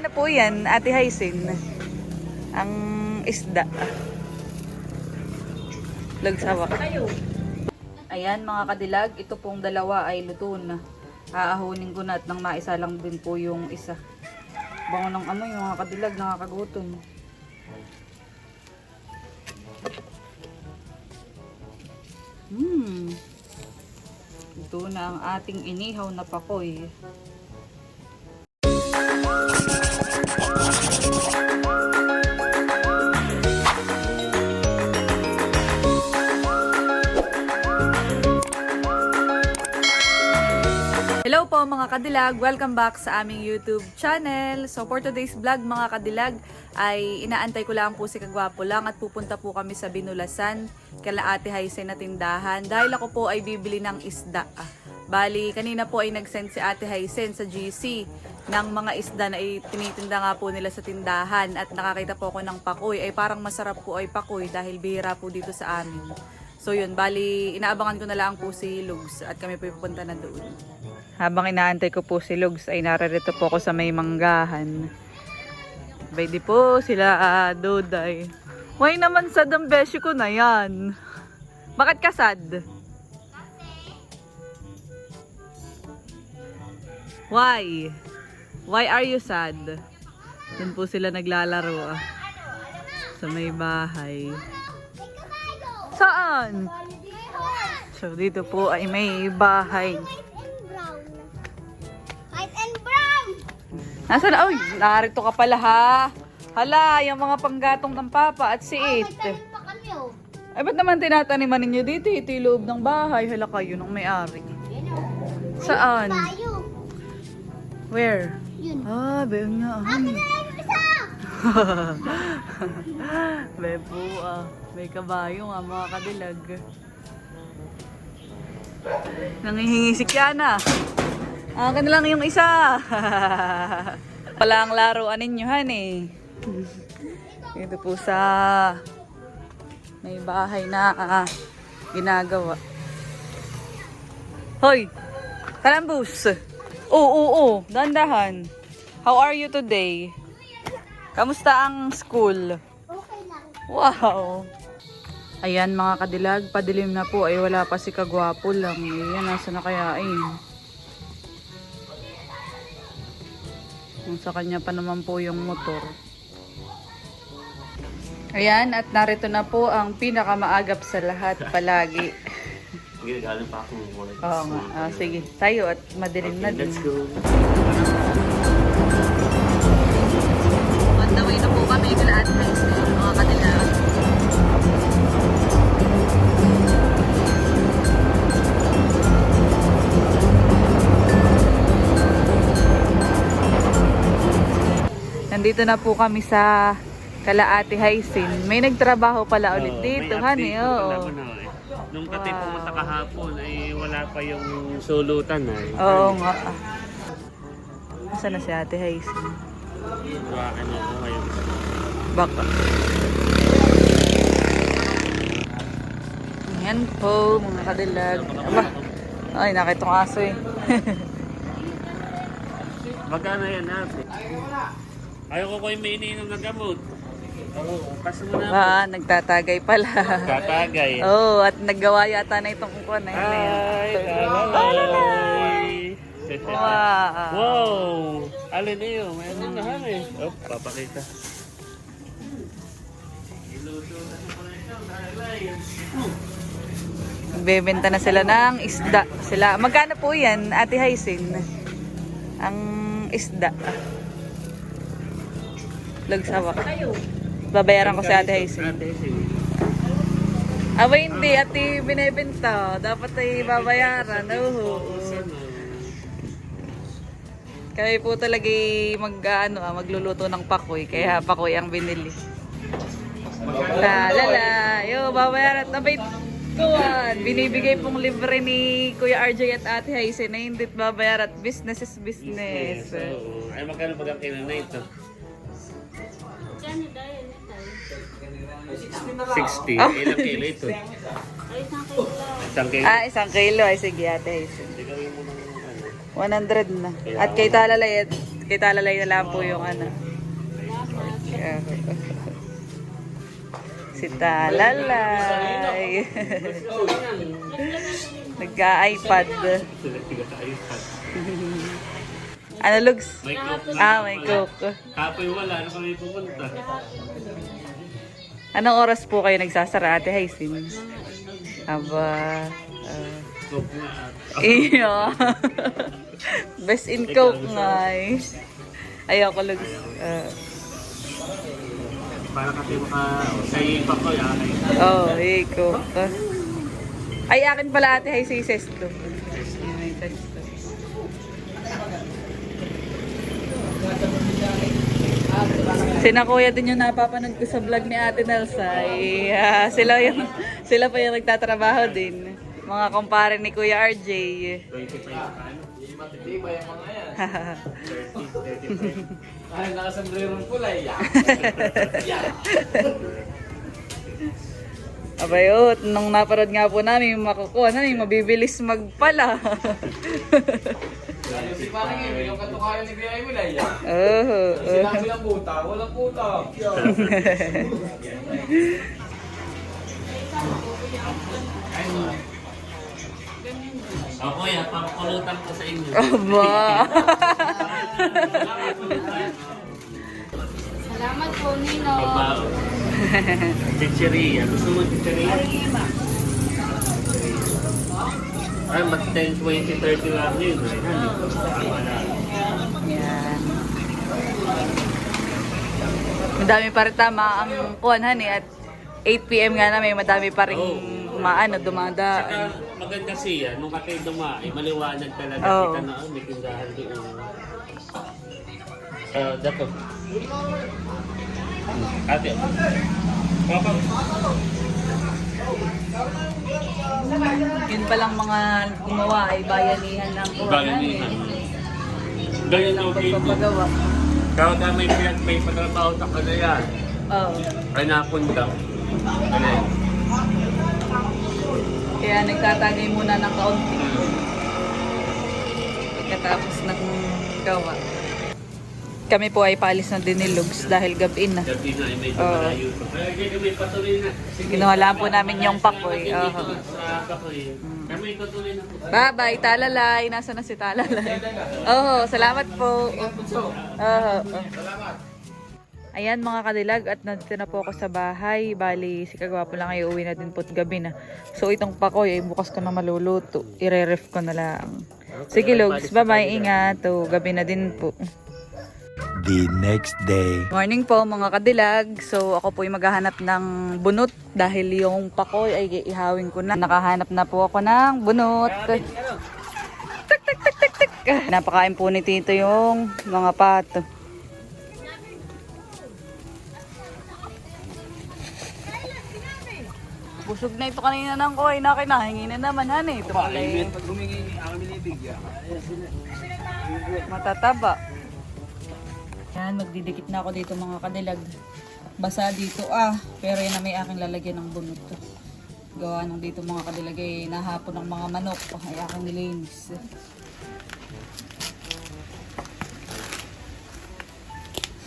Magkano po yan, Ate Hysin? Ang isda. Lagsawak. Ayan mga kadilag, ito pong dalawa ay luto na. Aahunin ko na at nang maisa lang din po yung isa. Bango ng amoy mga kadilag, nakakagutom. Hmm. Ito na ang ating inihaw na pakoy. Hello po mga kadilag! Welcome back sa aming YouTube channel. So for today's vlog mga kadilag ay inaantay ko lang po si Kagwapo lang at pupunta po kami sa Binulasan kala Ate Haisen na tindahan dahil ako po ay bibili ng isda. Bali, kanina po ay nag-send si Ate Haisen sa GC ng mga isda na tinitinda nga po nila sa tindahan at nakakita po ako ng pakoy. Ay parang masarap po ay pakoy dahil bihira po dito sa amin. So yun, bali, inaabangan ko na lang po si Lugs at kami po pupunta na doon. Habang inaantay ko po si Lugs ay naririto po ako sa may manggahan. Pwede po sila ah, Doday. Why naman sad ang beshi ko na yan? Bakit ka sad? Why? Why are you sad? Doon po sila naglalaro ah. Sa may bahay. Saan? So dito po ay may bahay. brown. White and brown. Nasaan? Ay, narito ka pala ha. Hala, yung mga panggatong ng papa at si It. Oh. Ay, ba't naman tinataniman ninyo dito? Ito yung loob ng bahay. Hala kayo ng may-ari. Oh. Saan? Where? Yun. Ah, bayo nga. Akin na lang isa. Bebo, ah. May kabayo nga, mga kadilag. Nangihingi si Kiana. Akin na lang yung isa. Pala ang laruan ninyo, honey. Ito po sa may bahay na ah, ginagawa. Hoy! Kalambus! Oo, oo, oo. Dandahan. How are you today? Kamusta ang school? Okay lang. Wow! Ayan mga kadilag, padilim na po ay wala pa si Kagwapo lang. Ayan, nasa na kaya eh. Kung sa kanya pa naman po yung motor. Ayan, at narito na po ang pinakamaagap sa lahat palagi. Ginagaling pa akong wallet. Oo nga, ah, sige. Tayo at madilim na din. Let's go. Nandito na po kami sa Kalaati Haisin. May nagtrabaho pala ulit Oo, dito, honey. Oo. na eh. Nung kati Wow. pumunta kahapon ay wala pa yung sulutan eh. Oo nga. Nasaan na si Ate Haisin? Tuwakan niya po ngayon. Baka. Ayan po, mga kadilag. Aba, ay, nakita ko aso eh. Magkano yan ate? Ayoko ko yung may iniinom ng gamot. Oo, paso mo na ba, nagtatagay pala. Tatagay. Oo, oh, at naggawa yata na itong kukuha na yun. Ay, Talalay! Wow! Wow! Alin iyo? May ano na eh. Oh, papakita. Na na. Nagbebenta na sila ng isda. Sila, magkano po yan, Ate Haisin? Ang isda. Lagsawak. Babayaran ko si Ate Hazel. Aba hindi, ate binibenta. Dapat ay babayaran. Oo. Kaya po talaga mag, ano, ah, magluluto ng pakoy. Kaya pakoy ang binili. La, la, la. Yo, babayaran. Abay, kuwan. Binibigay pong libre ni Kuya RJ at Ate Haisen na hindi babayaran. Business is business. Ay, magkano pag ang kilo na ito? 60. Ilang kilo ito? Isang kilo. Ah, isang kilo. Ay, sige, Ate ano. 100 na. At kay Talalay, Kita lalay na lang po yung ano. si Talalay. Nagka-iPad. Ano, Lugs? Ah, may cook. Kapoy wala, ano kami pupunta? Anong oras po kayo nagsasara, Ate Haisin? Aba. na. iyo. Best in coke nga eh. Ayoko, Lugs. Ah. Para kasi maka... Sa ipa ko, yan. Oh, hey, cook. Ay, akin pala, Ate Haisin, sesto. Ay, Sina kuya din yung napapanood ko sa vlog ni Ate Nelsa. Ay, ah, sila, yung, sila pa yung nagtatrabaho din. Mga kumpare ni Kuya RJ. 25 pa ano? Matitibay ang mga yan. 30, 35. Ay, nakasombrerong kulay. Yan. Abay, oh, nung naparod nga po namin, makukuha namin, mabibilis magpala. Si ngayon, yung katukayan ni Biyay mo lang yan. oh, Sinabi lang puta, walang puta. O kuya, papapulutan ko sa inyo. Aba. Salamat po, Nino. Pabao. Chicheria. Gusto mo chicheria? Ay, mas 10, 20, 30 lang yun. Yan. Madami pa rin tama ang kuhan eh at 8pm nga na may madami pa rin maano Saka dumadaan. maganda siya, nung kati dumae, maliwanag talaga Oo. kita na, oh, may tindahan doon. Ah, dato. Ate. Papa. Yun palang mga gumawa ay bayanihan ng Bayanihan. Ganyan Ang video. pagpapagawa. Kapag ka may pinag may patrabaho ta ka na yan, Oo. ay napunta. Ano yan? Kaya nagtatagay muna ng kaunti. Pagkatapos ng gawa. Kami po ay paalis na din ni Lugs dahil gabi na. Gabi na ay may na. Kinuha lang po namin yung pakoy. Po. Bye-bye, Talalay. Nasaan na si Talalay? Oo, salamat po. Oo. Ayan mga kadilag at nandito na po ako sa bahay. Bali, si Kagwapo lang ay uwi na din po't gabi na. So itong pakoy ay bukas ko na maluluto. Ire-ref ko na lang. Sige Lugs, bye-bye. Ingat. O, gabi na din po. The next day. Morning po mga kadilag. So ako po ay maghahanap ng bunot dahil yung pakoy ay ihawin ko na. Nakahanap na po ako ng bunot. Tak tak tak tak tak. Napakain po ni Tito yung mga pato. Busog na ito kanina ng koy na kinahingi na naman hani. Ito pala eh. Pag humingi, ang. Matataba. Yan, magdidikit na ako dito mga kadilag. Basa dito ah, pero yan na may aking lalagyan ng bunot. Gawa ng dito mga kadilag ay nahapon ng mga manok. Ay aking nilinis.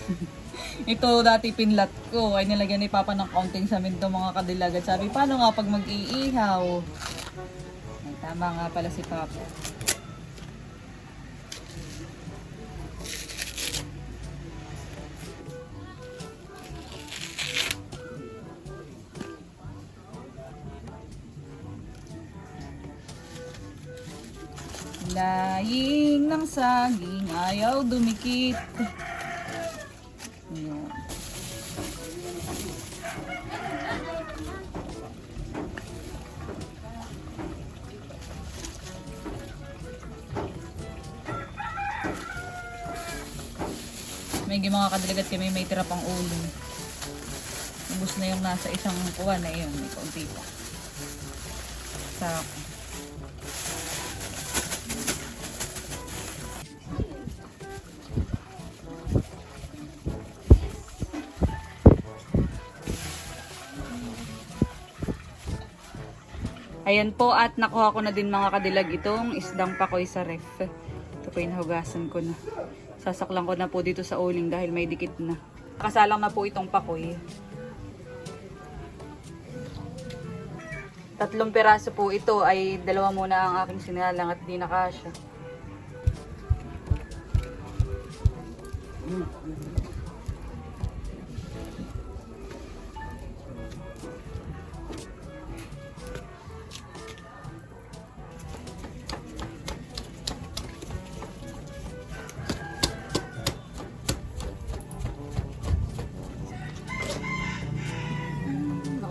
Ito dati pinlat ko. Ay nilagyan ni Papa ng kaunting saminto mga kadilag. At sabi, paano nga pag mag-iihaw? Ay, tama nga pala si Papa. Laying ng saging, ayaw dumikit. Ayan. May mga kadalagat kami may tira pang ulo. Ubus na yung nasa isang kuha na yun. May kaunti pa. Sa Ayan po at nakuha ko na din mga kadilag itong isdang pakoy sa ref. Ito po yung nahugasan ko na. Sasaklang ko na po dito sa uling dahil may dikit na. Kasalang na po itong pakoy. Tatlong peraso po ito ay dalawa muna ang aking sinalang at di nakasya.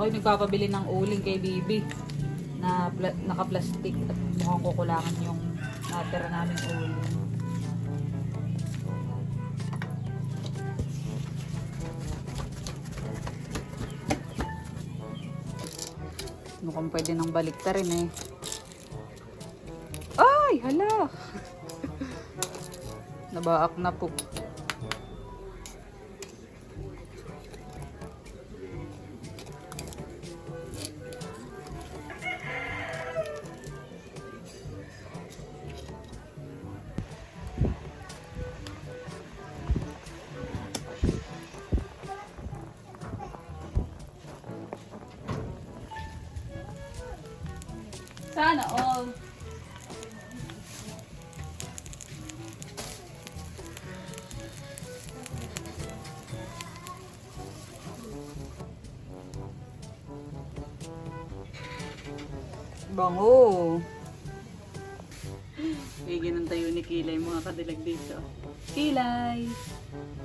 Ako'y nagpapabili ng uling kay Bibi na pla- naka-plastic at mukhang kukulangan yung natira namin uling. Mukhang pwede nang balikta rin eh. Ay, hala! Nabaak na po. Sana all. Bango. Bigyan ng tayo ni Kilay mga kadilag dito. Kilay!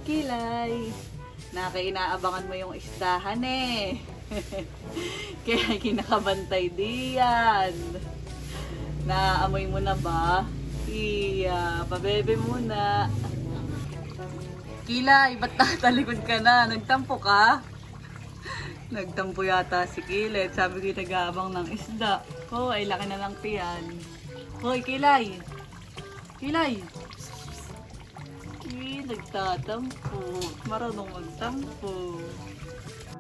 Kilay! Nakainaabangan mo yung isdahan eh. Kaya kinakabantay diyan. Naamoy mo na ba? Iya, pabebe muna. Kilay, ba't tatalikod ka na? Nagtampo ka? Nagtampo yata si Kilet. Sabi ko nag-aabang ng isda. Ko, ay laki na lang tiyan. Hoy, Kilay! Kilay! Eh, nagtatampo. Marunong magtampo.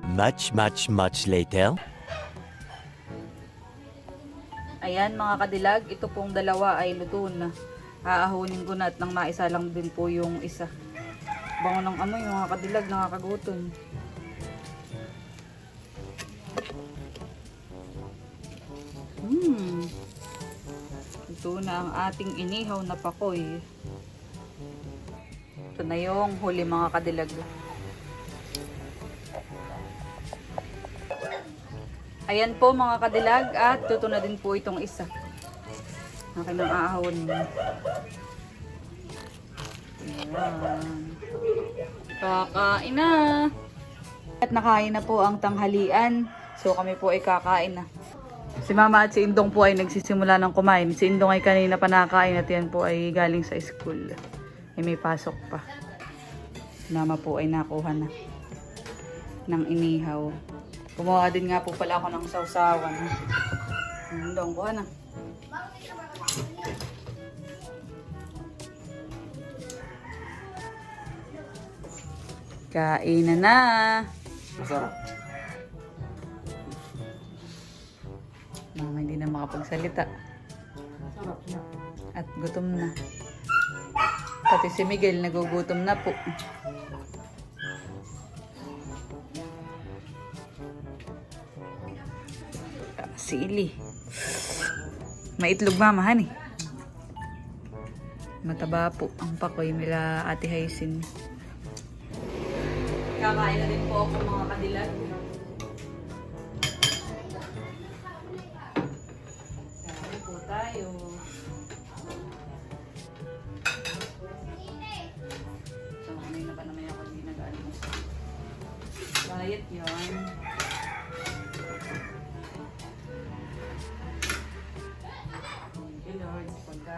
Much, much, much later. Ayan mga kadilag, ito pong dalawa ay luto na. Aahunin ko na at nang maisa lang din po yung isa. Bango ng amoy mga kadilag, nakakagutom. Hmm. Ito na ang ating inihaw na pakoy. Ito na yung huli mga kadilag. Ayan po mga kadilag at tuto na din po itong isa. Akin ang ahon. Ayan. Kakain na. At nakain na po ang tanghalian. So kami po ay kakain na. Si mama at si Indong po ay nagsisimula ng kumain. Si Indong ay kanina pa nakakain at yan po ay galing sa school. Ay may pasok pa. Mama po ay nakuha na ng inihaw. Kumuha din nga po pala ako ng sausawan. Indong, kuha na. Kain na na. Masarap. Mama hindi na makapagsalita. At gutom na. Pati si Miguel nagugutom na po. Sili. Maitlog mama, hani. Mataba po ang pakoy nila Ate Haisin. Kakain na din po ako mga kadilag. Kain po tayo. So, kanina pa naman ako hindi nag-ano. Diet yun.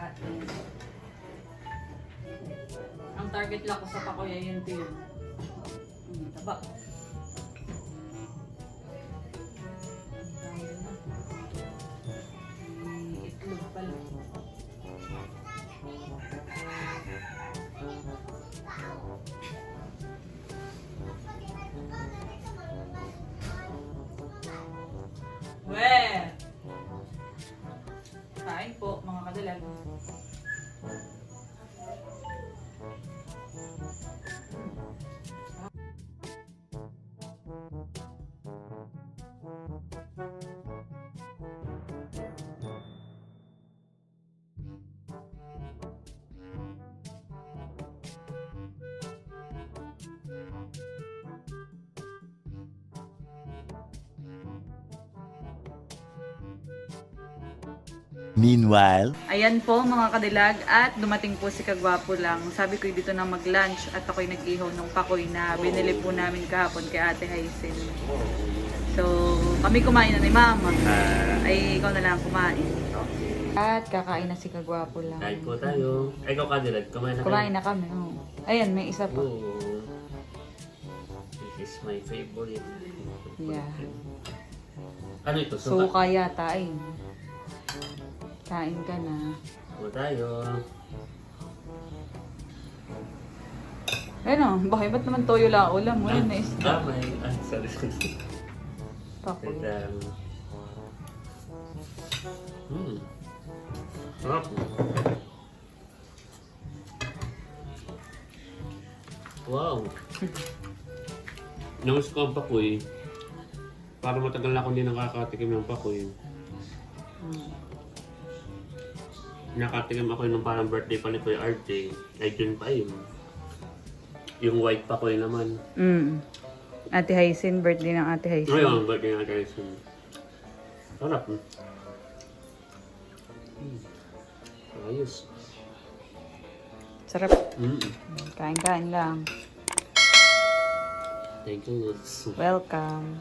Pagkain. Ang target lang ko sa pakoy ay yun yun. Hmm, taba. Meanwhile, Ayan po mga kadilag at dumating po si Kagwapo lang. Sabi ko dito na mag-lunch at ako'y nag-ihaw ng pakoy na binili po namin kahapon kay Ate Haisen. So, kami kumain na ni Mama. Ay, ikaw na lang kumain. At kakain na si Kagwapo lang. kain po tayo. Ay, ikaw kadilag. Kumain na kayo. Kumain na kami. Oh. Ayan, may isa pa. Oo. This is my favorite. Yeah. Ano ito? Suka. Suka yata ay. Kain ka na. Po tayo. Ayun o, bakit ba't naman toyo lang ulam mo? Yun na is Ah, may... Ah, sorry. pakoy. Wait lang. Hmm. Sarap. Wow. Namiss ko ang pakoy. Para matagal na ako hindi nakakatikim ng pakoy. Nakatikim ako nung parang birthday pa ni Kuya RJ. Ay, June pa yun. Yung white pakoy naman. Mm. Ate Haisen, birthday ng Ate Haisen. Ngayon, birthday nga guys. Sarap. Hmm. Hmm. Ayos. Sarap. Mm. Kain-kain lang. Thank you. Lord. Welcome.